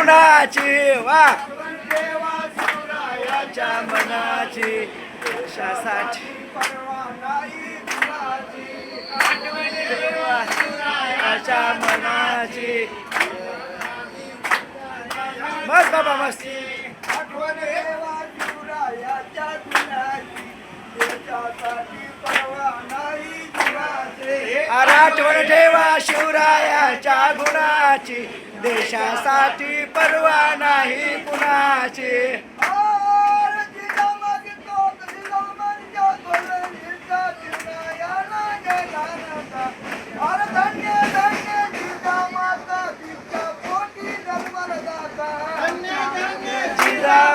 गुणाची वा. शिवरायाच्या मनाची. देशासाठी देवा शिवरायाच्या मनाची मस्त बाबा मस्त. आठवण ठेवा शिवरायाच्या गुणाची. देशासाठी परवा नाही कुणाची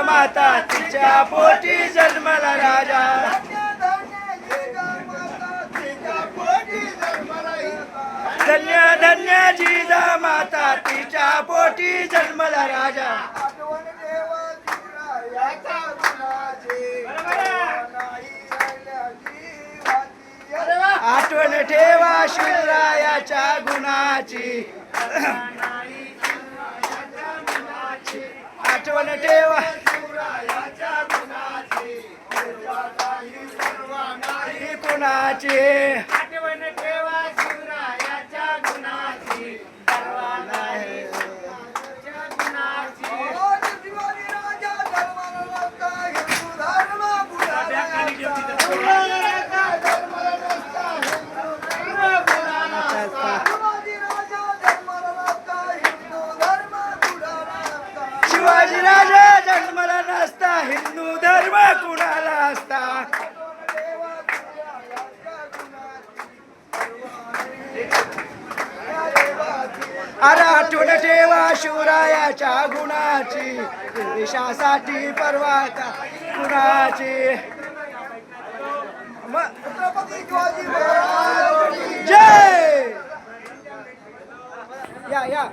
माता तिच्या पोटी जन्मला राजा धन्य धन्य जिजा माता तिच्या पोटी जन्मला राजा. आठवण ठेवा शिवरायाच्या गुणाची. आठवण ठेवा. नाही. कुणाची? शिवाजीराजा जन्मला नसता हिंदू धर्म कुणाला असता? अरे आठवण ठेवा शिवरायाच्या गुणाची देशासाठी परवाचा का कुणाची जय! या या.